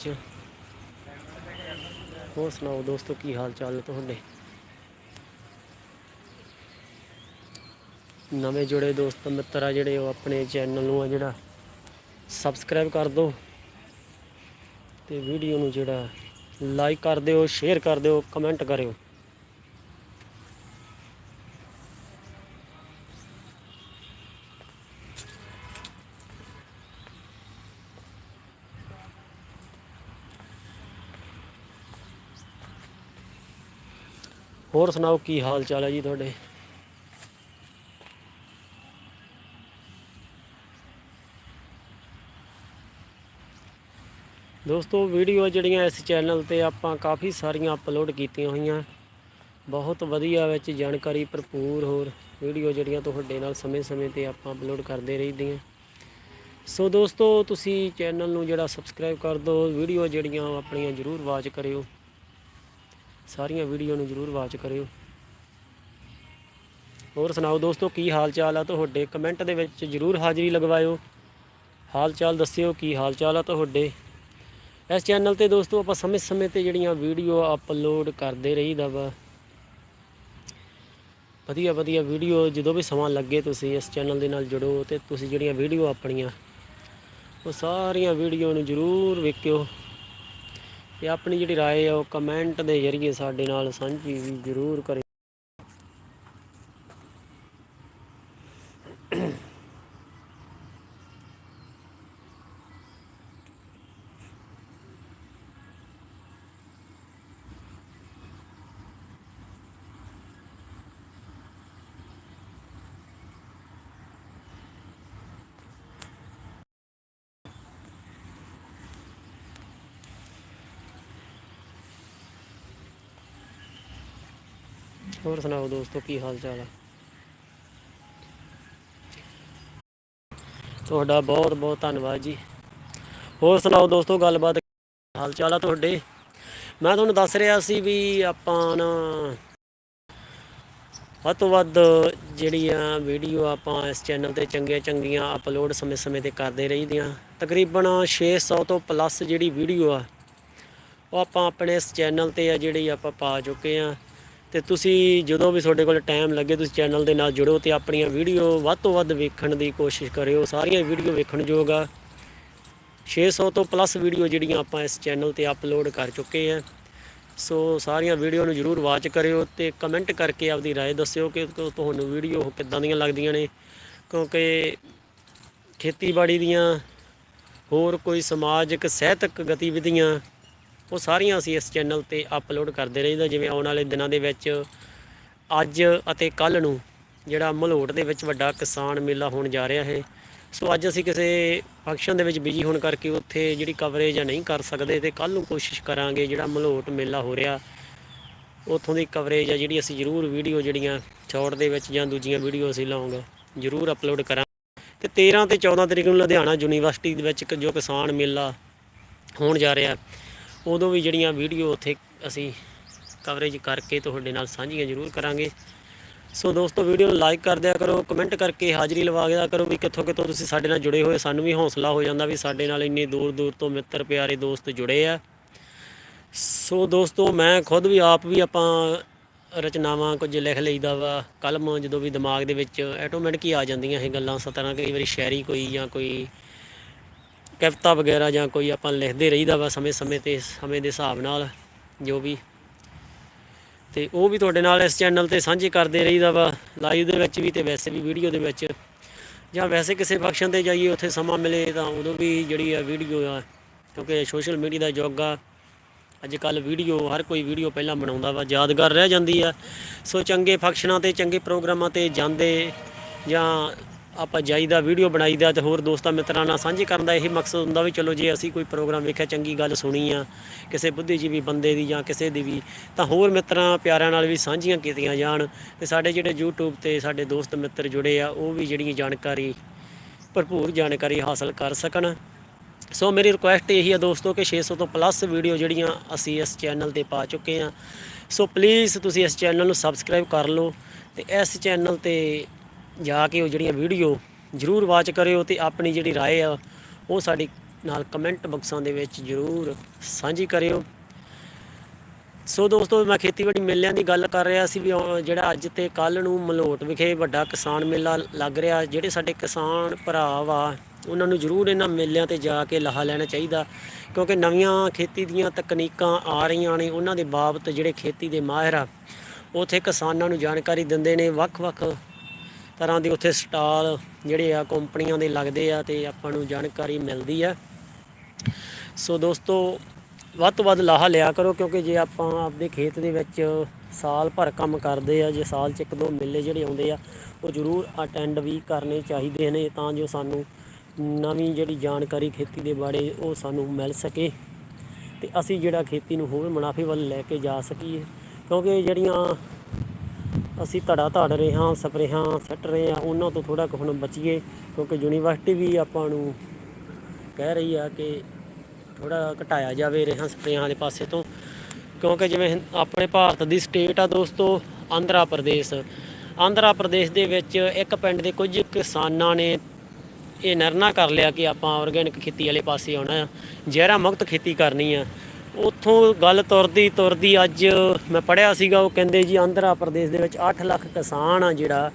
ਚ। ਹੋਰ ਸੁਣਾਓ ਦੋਸਤੋ, ਕੀ ਹਾਲ ਚਾਲ ਨੇ ਤੁਹਾਡੇ ਨਵੇਂ ਜੁੜੇ ਦੋਸਤ ਮਿੱਤਰ ਆ ਜਿਹੜੇ, ਉਹ ਆਪਣੇ ਚੈਨਲ ਨੂੰ ਆ ਜਿਹੜਾ ਸਬਸਕ੍ਰਾਈਬ ਕਰ ਦਿਓ ਤੇ ਵੀਡੀਓ ਨੂੰ ਜਿਹੜਾ ਲਾਈਕ ਕਰ ਦਿਓ ਸ਼ੇਅਰ ਕਰ ਦਿਓ ਕਮੈਂਟ ਕਰਿਓ ਹੋਰ ਸੁਣਾਓ ਕੀ ਹਾਲ ਚਾਲ ਹੈ ਜੀ ਤੁਹਾਡੇ? ਦੋਸਤੋ, ਵੀਡੀਓ ਜਿਹੜੀਆਂ ਇਸ ਚੈਨਲ ਤੇ ਆਪਾਂ ਕਾਫੀ ਸਾਰੀਆਂ ਅਪਲੋਡ ਕੀਤੀਆਂ ਹੋਈਆਂ। ਬਹੁਤ ਵਧੀਆ ਵਿੱਚ ਜਾਣਕਾਰੀ ਭਰਪੂਰ ਹੋਰ ਵੀਡੀਓ ਜਿਹੜੀਆਂ ਤੁਹਾਡੇ ਨਾਲ ਸਮੇਂ-ਸਮੇਂ ਤੇ ਆਪਾਂ ਅਪਲੋਡ ਕਰਦੇ ਰਹੀਦੀਆਂ। ਸੋ ਦੋਸਤੋ, ਤੁਸੀਂ ਚੈਨਲ ਨੂੰ ਜਿਹੜਾ ਸਬਸਕ੍ਰਾਈਬ ਕਰ ਦਿਓ, ਵੀਡੀਓ ਜਿਹੜੀਆਂ ਉਹ ਆਪਣੀਆਂ ਜਰੂਰ ਵਾਚ ਕਰਿਓ। ਸਾਰੀਆਂ ਵੀਡੀਓ ਨੂੰ ਜਰੂਰ ਵਾਚ ਕਰਿਓ। ਹੋਰ ਸੁਣਾਓ ਦੋਸਤੋ, ਕੀ ਹਾਲ ਚਾਲ ਆ ਤੁਹਾਡੇ? ਕਮੈਂਟ ਦੇ ਵਿੱਚ ਜਰੂਰ ਹਾਜ਼ਰੀ ਲਗਵਾਇਓ। ਹਾਲ ਚਾਲ ਦੱਸਿਓ, ਕੀ ਹਾਲ ਚਾਲ ਆ ਤੁਹਾਡੇ? ਇਸ ਚੈਨਲ ਤੇ ਦੋਸਤੋ, ਆਪਾਂ ਸਮੇਂ-ਸਮੇਂ ਤੇ ਜਿਹੜੀਆਂ ਵੀਡੀਓ ਅਪਲੋਡ ਕਰਦੇ ਰਹੀਦਾ ਵਾ। ਵਧੀਆ ਵਧੀਆ ਵੀਡੀਓ ਜਦੋਂ ਵੀ ਸਮਾਂ ਲੱਗੇ ਤੁਸੀਂ ਇਸ ਚੈਨਲ ਦੇ ਨਾਲ ਜੁੜੋ ਤੇ ਤੁਸੀਂ ਜਿਹੜੀਆਂ ਵੀਡੀਓ ਆਪਣੀਆਂ, ਉਹ ਸਾਰੀਆਂ ਵੀਡੀਓ ਨੂੰ ਜਰੂਰ ਵੇਖਿਓ। ਤੇ ਆਪਣੀ ਜਿਹੜੀ رائے ਆ ਉਹ ਕਮੈਂਟ ਦੇ ਜ਼ਰੀਏ ਸਾਡੇ ਨਾਲ ਸਾਂਝੀ ਵੀ ਜਰੂਰ ਕਰਿਓ ਹੋਰ ਸੁਣਾਓ ਦੋਸਤੋ, ਕੀ ਹਾਲ ਚਾਲ ਆ? ਤੁਹਾਡਾ ਬਹੁਤ ਬਹੁਤ ਧੰਨਵਾਦ ਜੀ। ਹੋਰ ਸੁਣਾਓ ਦੋਸਤੋ, ਗੱਲਬਾਤ ਹਾਲ ਚਾਲ ਆ ਤੁਹਾਡੇ? ਮੈਂ ਤੁਹਾਨੂੰ ਦੱਸ ਰਿਹਾ ਸੀ ਵੀ ਆਪਾਂ ਨਾ ਵੱਧ ਤੋਂ ਵੱਧ ਜਿਹੜੀਆਂ ਵੀਡੀਓ ਆਪਾਂ ਇਸ ਚੈਨਲ ਤੇ ਚੰਗੀਆਂ ਚੰਗੀਆਂ ਅਪਲੋਡ ਸਮੇਂ-ਸਮੇਂ ਤੇ ਕਰਦੇ ਰਹੀਦੀਆਂ, ਤਕਰੀਬਨ 600 ਤੋਂ ਪਲੱਸ ਜਿਹੜੀ ਵੀਡੀਓ ਆ, ਉਹ ਆਪਾਂ ਆਪਣੇ ਇਸ ਚੈਨਲ ਤੇ ਆ ਜਿਹੜੀ ਆਪਾਂ ਪਾ ਚੁੱਕੇ ਆ। ਤੇ ਤੁਸੀਂ ਜਦੋਂ ਵੀ ਤੁਹਾਡੇ ਕੋਲ ਟਾਈਮ ਲੱਗੇ ਤੁਸੀਂ ਚੈਨਲ ਦੇ ਨਾਲ ਜੁੜੋ ਤੇ ਆਪਣੀਆਂ ਵੀਡੀਓ ਵੱਧ ਤੋਂ ਵੱਧ ਵੇਖਣ ਦੀ ਕੋਸ਼ਿਸ਼ ਕਰਿਓ ਸਾਰੀਆਂ ਵੀਡੀਓ ਵੇਖਣ ਯੋਗ ਆ 600 ਤੋਂ ਪਲੱਸ ਵੀਡੀਓ ਜਿਹੜੀਆਂ ਆਪਾਂ ਇਸ ਚੈਨਲ ਤੇ ਅਪਲੋਡ ਕਰ ਚੁੱਕੇ ਆ ਸੋ ਸਾਰੀਆਂ ਵੀਡੀਓ ਨੂੰ ਜਰੂਰ ਵਾਚ ਕਰਿਓ ਤੇ ਕਮੈਂਟ ਕਰਕੇ ਆਪਦੀ رائے ਦੱਸਿਓ ਕਿ ਕਿ ਤੁਹਾਨੂੰ ਵੀਡੀਓ ਕਿੱਦਾਂ ਦੀਆਂ ਲੱਗਦੀਆਂ ਨੇ ਕਿਉਂਕਿ ਖੇਤੀਬਾੜੀ ਦੀਆਂ ਹੋਰ ਕੋਈ ਸਮਾਜਿਕ ਸਾਹਿਤਕ ਗਤੀਵਿਧੀਆਂ ਉਹ ਸਾਰੀਆਂ ਅਸੀਂ ਇਸ ਚੈਨਲ ਤੇ ਅਪਲੋਡ ਕਰਦੇ ਰਹਿੰਦੇ, ਜਿਵੇਂ ਆਉਣ ਵਾਲੇ ਦਿਨਾਂ ਦੇ ਵਿੱਚ ਅੱਜ ਅਤੇ ਕੱਲ ਨੂੰ ਜਿਹੜਾ ਮਲੋਟ ਦੇ ਵਿੱਚ ਵੱਡਾ ਕਿਸਾਨ ਮੇਲਾ ਹੋਣ ਜਾ ਰਿਹਾ ਹੈ। ਸੋ ਅੱਜ ਅਸੀਂ ਕਿਸੇ ਫੰਕਸ਼ਨ ਦੇ ਵਿੱਚ ਬਿਜ਼ੀ ਹੋਣ ਕਰਕੇ ਉੱਥੇ ਜਿਹੜੀ ਕਵਰੇਜ ਆ ਨਹੀਂ ਕਰ ਸਕਦੇ ਤੇ ਕੱਲ ਨੂੰ ਕੋਸ਼ਿਸ਼ ਕਰਾਂਗੇ ਜਿਹੜਾ ਮਲੋਟ ਮੇਲਾ ਹੋ ਰਿਹਾ। ਉੱਥੋਂ ਦੀ ਕਵਰੇਜ ਆ ਜਿਹੜੀ ਅਸੀਂ ਜ਼ਰੂਰ ਵੀਡੀਓ ਜਿਹੜੀਆਂ ਸ਼ਾਰਟ ਦੇ ਵਿੱਚ ਜਾਂ ਦੂਜੀਆਂ ਵੀਡੀਓ ਅਸੀਂ ਲਾਉਂਗਾ, ਜ਼ਰੂਰ ਅਪਲੋਡ ਕਰਾਂ ਤੇ 13 ਤੇ 14 ਤਰੀਕ ਨੂੰ ਲੁਧਿਆਣਾ ਯੂਨੀਵਰਸਿਟੀ ਦੇ ਵਿੱਚ ਜੋ ਕਿਸਾਨ ਮੇਲਾ ਹੋਣ ਜਾ ਰਿਹਾ। ਉਦੋਂ ਵੀ ਜਿਹੜੀਆਂ ਵੀਡੀਓ ਉੱਥੇ ਅਸੀਂ ਕਵਰੇਜ ਕਰਕੇ ਤੁਹਾਡੇ ਨਾਲ ਸਾਂਝੀਆਂ ਜ਼ਰੂਰ ਕਰਾਂਗੇ। ਸੋ ਦੋਸਤੋ, ਵੀਡੀਓ ਨੂੰ ਲਾਈਕ ਕਰ ਦਿਆ ਕਰੋ ਕਮੈਂਟ ਕਰਕੇ ਹਾਜ਼ਰੀ ਲਵਾ ਦਿਆ ਕਰੋ ਵੀ ਕਿੱਥੋਂ ਕਿੱਥੋਂ ਤੁਸੀਂ ਸਾਡੇ ਨਾਲ ਜੁੜੇ ਹੋਏ। ਸਾਨੂੰ ਵੀ ਹੌਸਲਾ ਹੋ ਜਾਂਦਾ ਵੀ ਸਾਡੇ ਨਾਲ ਇੰਨੇ ਦੂਰ ਦੂਰ ਤੋਂ ਮਿੱਤਰ ਪਿਆਰੇ ਦੋਸਤ ਜੁੜੇ ਆ। ਸੋ ਦੋਸਤੋ, ਮੈਂ ਖੁਦ ਵੀ ਆਪ ਵੀ ਆਪਾਂ ਰਚਨਾਵਾਂ ਕੁਝ ਲਿਖ ਲਈਦਾ ਵਾ। ਕਲਮ ਜਦੋਂ ਵੀ ਦਿਮਾਗ ਦੇ ਵਿੱਚ ਆਟੋਮੈਟਿਕ ਹੀ ਆ ਜਾਂਦੀਆਂ ਇਹ ਗੱਲਾਂ, ਸਤਰਾਂ ਕਈ ਵਾਰੀ ਸ਼ਾਇਰੀ ਕੋਈ ਜਾਂ ਕੋਈ ਕਵਿਤਾ ਵਗੈਰਾ ਜਾਂ ਕੋਈ ਆਪਾਂ ਲਿਖਦੇ ਰਹੀਦਾ ਵਾ ਸਮੇਂ-ਸਮੇਂ ਤੇ, ਸਮੇਂ ਦੇ ਹਿਸਾਬ ਨਾਲ, ਜੋ ਵੀ। ਤੇ ਉਹ ਵੀ ਤੁਹਾਡੇ ਨਾਲ ਇਸ ਚੈਨਲ ਤੇ ਸਾਂਝੇ ਕਰਦੇ ਰਹੀਦਾ ਵਾ ਲਾਈਵ ਦੇ ਵਿੱਚ ਵੀ ਤੇ ਵੈਸੇ ਵੀ ਵੀਡੀਓ ਦੇ ਵਿੱਚ। ਜਾਂ ਵੈਸੇ ਕਿਸੇ ਫੰਕਸ਼ਨ ਤੇ ਜਾਈਏ, ਉੱਥੇ ਸਮਾਂ ਮਿਲੇ ਤਾਂ ਉਦੋਂ ਵੀ ਜਿਹੜੀ ਆ ਵੀਡੀਓ ਆ, ਕਿਉਂਕਿ ਸੋਸ਼ਲ ਮੀਡੀਆ ਦਾ ਯੁੱਗ ਆ। ਅੱਜ ਕੱਲ ਵੀਡੀਓ ਹਰ ਕੋਈ ਵੀਡੀਓ ਪਹਿਲਾਂ ਬਣਾਉਂਦਾ ਵਾ, ਯਾਦਗਾਰ ਰਹਿ ਜਾਂਦੀ ਆ। ਸੋ ਚੰਗੇ ਫੰਕਸ਼ਨਾਂ ਤੇ, ਚੰਗੇ ਪ੍ਰੋਗਰਾਮਾਂ ਤੇ ਜਾਂਦੇ ਜਾਂ ਆਪਾਂ ਜਾਈਦਾ ਵੀਡੀਓ ਬਣਾਈਦਾ ਤੇ ਹੋਰ ਦੋਸਤਾਂ ਮਿੱਤਰਾਂ ਨਾਲ ਸਾਂਝੇ ਕਰਨ ਦਾ ਇਹ ਮਕਸਦ ਹੁੰਦਾ ਵੀ ਚਲੋ ਜੇ ਅਸੀਂ ਕੋਈ ਪ੍ਰੋਗਰਾਮ ਵੇਖਿਆ, ਚੰਗੀ ਗੱਲ ਸੁਣੀ ਆ, ਕਿਸੇ ਬੁੱਧੀਜੀਵੀ ਬੰਦੇ ਦੀ ਜਾਂ ਕਿਸੇ ਦੀ ਵੀ, ਤਾਂ ਹੋਰ ਮਿੱਤਰਾਂ, ਪਿਆਰਿਆਂ ਨਾਲ ਵੀ ਸਾਂਝੀਆਂ ਕੀਤੀਆਂ ਜਾਣ ਤੇ ਸਾਡੇ ਜਿਹੜੇ YouTube ਤੇ ਸਾਡੇ ਦੋਸਤ ਮਿੱਤਰ ਜੁੜੇ ਆ, ਉਹ ਵੀ ਜਿਹੜੀਆਂ ਜਾਣਕਾਰੀ, ਭਰਪੂਰ ਜਾਣਕਾਰੀ ਹਾਸਲ ਕਰ ਸਕਣ। ਸੋ ਮੇਰੀ ਰਿਕੁਐਸਟ ਇਹੀ ਹੈ ਦੋਸਤੋ ਕਿ 600 ਤੋਂ ਪਲੱਸ ਵੀਡੀਓ ਜਿਹੜੀਆਂ ਅਸੀਂ ਇਸ ਚੈਨਲ ਤੇ ਪਾ ਚੁੱਕੇ ਹਾਂ ਸੋ ਪਲੀਜ਼ ਤੁਸੀਂ ਇਸ ਚੈਨਲ ਨੂੰ ਸਬਸਕ੍ਰਾਈਬ ਕਰ ਲਓ ਤੇ ਇਸ ਚੈਨਲ ਤੇ ਜਾ ਕੇ ਉਹ ਜਿਹੜੀਆਂ ਵੀਡੀਓ ਜਰੂਰ ਵਾਚ ਕਰਿਓ ਤੇ ਆਪਣੀ ਜਿਹੜੀ رائے ਆ ਉਹ ਸਾਡੀ ਨਾਲ ਕਮੈਂਟ ਬਾਕਸਾਂ ਦੇ ਵਿੱਚ ਜਰੂਰ ਸਾਂਝੀ ਕਰਿਓ ਸੋ ਦੋਸਤੋ ਮੈਂ ਖੇਤੀਬਾੜੀ ਮੇਲਿਆਂ ਦੀ ਗੱਲ ਕਰ ਰਿਹਾ ਸੀ ਵੀ ਉਹ ਜਿਹੜਾ ਅੱਜ ਤੇ ਕੱਲ ਨੂੰ ਮਲੋਟ ਵਿਖੇ ਵੱਡਾ ਕਿਸਾਨ ਮੇਲਾ ਲੱਗ ਰਿਹਾ ਜਿਹੜੇ ਸਾਡੇ ਕਿਸਾਨ ਭਰਾ ਵਾ ਉਹਨਾਂ ਨੂੰ ਜ਼ਰੂਰ ਇਹਨਾਂ ਮੇਲਿਆਂ ਤੇ ਜਾ ਕੇ ਲਾਹਾ ਲੈਣਾ ਚਾਹੀਦਾ ਕਿਉਂਕਿ ਨਵੀਆਂ ਖੇਤੀ ਦੀਆਂ ਤਕਨੀਕਾਂ ਆ ਰਹੀਆਂ ਨੇ ਉਹਨਾਂ ਦੇ ਬਾਬਤ ਜਿਹੜੇ ਖੇਤੀ ਦੇ ਮਾਹਿਰ ਆ ਉਥੇ ਕਿਸਾਨਾਂ ਨੂੰ ਜਾਣਕਾਰੀ ਦਿੰਦੇ ਨੇ ਵੱਖ-ਵੱਖ ਤਰ੍ਹਾਂ ਦੇ ਉੱਥੇ ਸਟਾਲ ਜਿਹੜੇ ਆ ਕੰਪਨੀਆਂ ਦੇ ਲੱਗਦੇ ਆ ਤੇ ਆਪਾਂ ਨੂੰ ਜਾਣਕਾਰੀ ਮਿਲਦੀ ਆ। ਸੋ ਦੋਸਤੋ, ਵੱਧ ਤੋਂ ਵੱਧ ਲਾਹਾ ਲਿਆ ਕਰੋ ਕਿਉਂਕਿ ਜੇ ਆਪਾਂ ਆਪਦੇ ਖੇਤ ਦੇ ਵਿੱਚ ਸਾਲ ਭਰ ਕੰਮ ਕਰਦੇ ਆ, ਜੇ ਸਾਲ 'ਚ ਇੱਕ ਦੋ ਮੇਲੇ ਜਿਹੜੇ ਆਉਂਦੇ ਆ, ਉਹ ਜ਼ਰੂਰ ਅਟੈਂਡ ਵੀ ਕਰਨੇ ਚਾਹੀਦੇ ਨੇ ਤਾਂ ਜੋ ਸਾਨੂੰ ਨਵੀਂ ਜਿਹੜੀ ਜਾਣਕਾਰੀ ਖੇਤੀ ਦੇ ਬਾਰੇ ਉਹ ਸਾਨੂੰ ਮਿਲ ਸਕੇ ਤੇ ਅਸੀਂ ਜਿਹੜਾ ਖੇਤੀ ਨੂੰ ਹੋਰ ਮੁਨਾਫੇ ਵੱਲ ਲੈ ਕੇ ਜਾ ਸਕੀਏ ਕਿਉਂਕਿ ਜਿਹੜੀਆਂ ਅਸੀਂ ਧੜਾ ਧੜ ਰਹੇ ਹਾਂ ਸਪਰੇਹਾਂ ਸੱਟ ਰਹੇ ਹਾਂ, ਉਹਨਾਂ ਤੋਂ ਥੋੜਾ ਕੁ ਹੁਣ ਬਚੀਏ, ਕਿਉਂਕਿ ਯੂਨੀਵਰਸਿਟੀ ਵੀ ਆਪਾਂ ਨੂੰ ਕਹਿ ਰਹੀ ਆ ਕਿ ਥੋੜਾ ਘਟਾਇਆ ਜਾਵੇ ਰੇਹਾਂ ਸਪਰੇਹਾਂ ਦੇ ਪਾਸੇ ਤੋਂ, ਕਿਉਂਕਿ ਜਿਵੇਂ ਆਪਣੇ ਭਾਰਤ ਦੀ ਸਟੇਟ ਆ ਦੋਸਤੋ, ਆਂਧਰਾ ਪ੍ਰਦੇਸ਼। ਆਂਧਰਾ ਪ੍ਰਦੇਸ਼ ਦੇ ਵਿੱਚ ਇੱਕ ਪਿੰਡ ਦੇ ਕੁਝ ਕਿਸਾਨਾਂ ਨੇ ਇਹ ਨਿਰਣਾ ਕਰ ਲਿਆ ਕਿ ਆਪਾਂ ਆਰਗੈਨਿਕ ਖੇਤੀ ਵਾਲੇ ਪਾਸੇ ਆਉਣਾ ਆ, ਜ਼ਹਿਰਾ ਮੁਕਤ ਖੇਤੀ ਕਰਨੀ ਆ। ਉੱਥੋਂ ਗੱਲ ਤੁਰਦੀ ਤੁਰਦੀ ਅੱਜ ਮੈਂ ਪੜਿਆ ਸੀਗਾ, ਉਹ ਕਹਿੰਦੇ ਜੀ ਆਂਧਰਾ ਪ੍ਰਦੇਸ਼ ਦੇ ਵਿੱਚ 8 ਲੱਖ ਕਿਸਾਨ ਆ ਜਿਹੜਾ,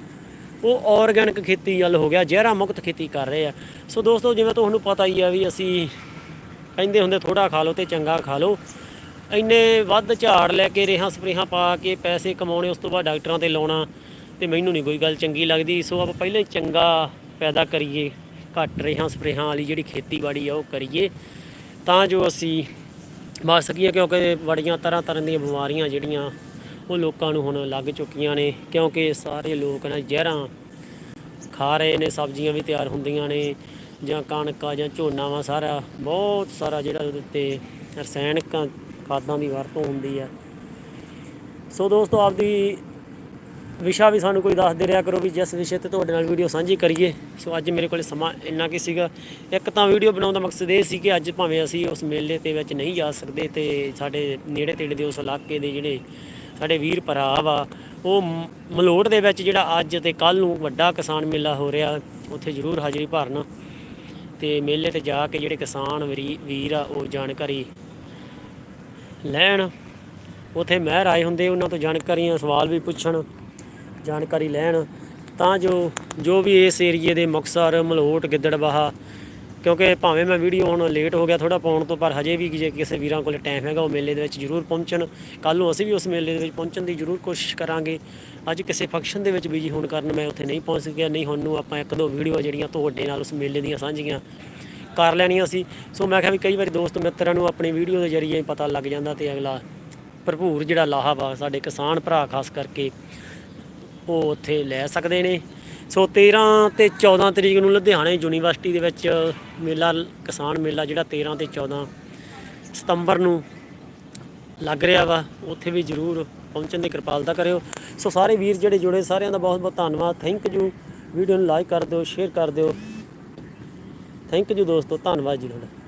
ਉਹ ਆਰਗੈਨਿਕ ਖੇਤੀ ਵੱਲ ਹੋ ਗਿਆ, ਜ਼ਹਿਰਾ ਮੁਕਤ ਖੇਤੀ ਕਰ ਰਹੇ ਆ। ਸੋ ਦੋਸਤੋ, ਜਿਵੇਂ ਤੁਹਾਨੂੰ ਪਤਾ ਹੀ ਆ ਵੀ ਅਸੀਂ ਕਹਿੰਦੇ ਹੁੰਦੇ ਥੋੜਾ ਖਾ ਲਓ ਤੇ ਚੰਗਾ ਖਾ ਲਓ। ਇੰਨੇ ਵੱਧ ਝਾੜ ਲੈ ਕੇ ਰੇਹਾਂ ਸਪਰੇਹਾਂ ਪਾ ਕੇ ਪੈਸੇ ਕਮਾਉਣੇ, ਉਸ ਤੋਂ ਬਾਅਦ ਡਾਕਟਰਾਂ ਤੇ ਲਾਉਣਾ, ਤੇ ਮੈਨੂੰ ਨਹੀਂ ਕੋਈ ਗੱਲ ਚੰਗੀ ਲੱਗਦੀ। ਸੋ ਆਪਾਂ ਪਹਿਲੇ ਚੰਗਾ ਪੈਦਾ ਕਰੀਏ, ਘੱਟ ਰੇਹਾਂ ਸਪਰੇਹਾਂ ਵਾਲੀ ਜਿਹੜੀ ਖੇਤੀਬਾੜੀ ਆ, ਉਹ ਕਰੀਏ। ਤਾਂ ਜੋ ਅਸੀਂ ਬਚ ਸਕੀਏ ਕਿਉਂਕਿ ਬੜੀਆਂ ਤਰ੍ਹਾਂ ਤਰ੍ਹਾਂ ਦੀਆਂ ਬਿਮਾਰੀਆਂ ਜਿਹੜੀਆਂ ਉਹ ਲੋਕਾਂ ਨੂੰ ਹੁਣ ਲੱਗ ਚੁੱਕੀਆਂ ਨੇ, ਕਿਉਂਕਿ ਸਾਰੇ ਲੋਕ ਨਾ ਜ਼ਹਿਰਾਂ ਖਾ ਰਹੇ ਨੇ, ਸਬਜ਼ੀਆਂ ਵੀ ਤਿਆਰ ਹੁੰਦੀਆਂ ਨੇ, ਜਾਂ ਕਣਕ ਜਾਂ ਝੋਨਾ ਵਾ, ਸਾਰਾ ਬਹੁਤ ਸਾਰਾ ਜਿਹੜਾ ਉਹਦੇ ਉੱਤੇ ਰਸਾਇਣਕ ਖਾਦਾਂ ਦੀ ਵਰਤੋਂ ਹੁੰਦੀ ਆ। ਸੋ ਦੋਸਤੋ, ਆਪਦੀ ਵਿਸ਼ਾ ਵੀ ਸਾਨੂੰ ਕੋਈ ਦੱਸਦੇ ਰਿਹਾ ਕਰੋ ਵੀ ਜਿਸ ਵਿਸ਼ੇ ਤੇ ਤੁਹਾਡੇ ਨਾਲ ਵੀਡੀਓ ਸਾਂਝੀ ਕਰੀਏ। ਸੋ ਅੱਜ ਮੇਰੇ ਕੋਲ ਸਮਾਂ ਇੰਨਾ ਕੀ ਸੀਗਾ। ਇੱਕ ਤਾਂ ਵੀਡੀਓ ਬਣਾਉਣ ਦਾ ਮਕਸਦ ਇਹ ਸੀ ਕਿ ਅੱਜ ਭਾਵੇਂ ਅਸੀਂ ਉਸ ਮੇਲੇ ਤੇ ਵਿੱਚ ਨਹੀਂ ਜਾ ਸਕਦੇ ਤੇ ਸਾਡੇ ਨੇੜੇ ਤੇੜੇ ਦੇ ਉਸ ਇਲਾਕੇ ਦੇ ਜਿਹੜੇ ਸਾਡੇ ਵੀਰ ਭਰਾ ਵਾ, ਉਹ ਮ- ਮਲੋਟ ਦੇ ਵਿੱਚ ਜਿਹੜਾ ਅੱਜ ਤੇ ਕੱਲ ਨੂੰ ਵੱਡਾ ਕਿਸਾਨ ਮੇਲਾ ਹੋ ਰਿਹਾ, ਉੱਥੇ ਜ਼ਰੂਰ ਹਾਜ਼ਰੀ ਭਰਨ। ਤੇ ਮੇਲੇ ਤੇ ਜਾ ਕੇ ਜਿਹੜੇ ਕਿਸਾਨ ਵੀਰ ਆ, ਉਹ ਜਾਣਕਾਰੀ ਲੈਣ। ਉਥੇ ਮਹਿਰ ਆਏ ਹੁੰਦੇ, ਉਹਨਾਂ ਤੋਂ ਜਾਣਕਾਰੀਆਂ, ਸਵਾਲ ਵੀ ਪੁੱਛਣ। ਜਾਣਕਾਰੀ ਲੈਣ, ਤਾਂ ਜੋ ਜੋ ਵੀ ਇਸ ਏਰੀਏ ਦੇ ਮੁਕਤਸਰ ਮਲੋਟ ਗਿੱਦੜਬਾਹਾ, ਕਿਉਂਕਿ ਭਾਵੇਂ ਮੈਂ ਵੀਡੀਓ ਹੁਣ ਲੇਟ ਹੋ ਗਿਆ ਥੋੜਾ ਪਾਉਣ ਤੋਂ, ਪਰ ਹਜੇ ਵੀ ਜੇ ਕਿਸੇ ਵੀਰਾਂ ਕੋਲ ਟਾਈਮ ਹੈਗਾ, ਉਹ ਮੇਲੇ ਦੇ ਵਿੱਚ ਜ਼ਰੂਰ ਪਹੁੰਚਣ। ਕੱਲ ਨੂੰ ਅਸੀਂ ਵੀ ਉਸ ਮੇਲੇ ਦੇ ਵਿੱਚ ਪਹੁੰਚਣ ਦੀ ਜ਼ਰੂਰ ਕੋਸ਼ਿਸ਼ ਕਰਾਂਗੇ। ਅੱਜ ਕਿਸੇ ਫੰਕਸ਼ਨ ਦੇ ਵਿੱਚ ਬਿਜ਼ੀ ਹੋਣ ਕਾਰਨ ਮੈਂ ਉੱਥੇ ਨਹੀਂ ਪਹੁੰਚ ਸਕਿਆ, ਨਹੀਂ ਹੁਣ ਨੂੰ ਆਪਾਂ ਇੱਕ ਦੋ ਵੀਡੀਓ ਜਿਹੜੀਆਂ ਤੁਹਾਡੇ ਨਾਲ ਉਸ ਮੇਲੇ ਦੀਆਂ ਸਾਂਝੀਆਂ ਕਰ ਲੈਣੀਆਂ ਸੀ। ਸੋ ਮੈਂ ਕਿਹਾ ਵੀ ਕਈ ਵਾਰੀ ਦੋਸਤ ਮਿੱਤਰਾਂ ਨੂੰ ਆਪਣੀ ਵੀਡੀਓ ਦੇ ਜ਼ਰੀਏ ਪਤਾ ਲੱਗ ਜਾਂਦਾ ਤੇ ਅਗਲਾ ਭਰਪੂਰ ਜਿਹੜਾ ਲਾਹਾ ਵਾ ਸਾਡੇ ਕਿਸਾਨ ਭਰਾ, ਖਾਸ ਕਰਕੇ ਉਹ ਉੱਥੇ ਲੈ ਸਕਦੇ ਨੇ। ਸੋ 13 ਤੇ 14 ਤਰੀਕ ਨੂੰ ਲੁਧਿਆਣੇ ਯੂਨੀਵਰਸਿਟੀ ਦੇ ਵਿੱਚ ਮੇਲਾ, ਕਿਸਾਨ ਮੇਲਾ ਜਿਹੜਾ 13 ਤੇ 14 ਸਤੰਬਰ ਨੂੰ ਲੱਗ ਰਿਹਾ ਵਾ, ਉੱਥੇ ਵੀ ਜ਼ਰੂਰ ਪਹੁੰਚਣ ਦੀ ਕਿਰਪਾਲਤਾ ਕਰਿਓ। ਸੋ ਸਾਰੇ ਵੀਰ ਜਿਹੜੇ ਜੁੜੇ, ਸਾਰਿਆਂ ਦਾ ਬਹੁਤ ਬਹੁਤ ਧੰਨਵਾਦ। ਥੈਂਕ ਯੂ ਵੀਡੀਓ ਨੂੰ ਲਾਈਕ ਕਰ ਦਿਓ ਸ਼ੇਅਰ ਕਰ ਦਿਓ। ਥੈਂਕ ਯੂ ਦੋਸਤੋ, ਧੰਨਵਾਦ ਜੀ ਤੁਹਾਡਾ।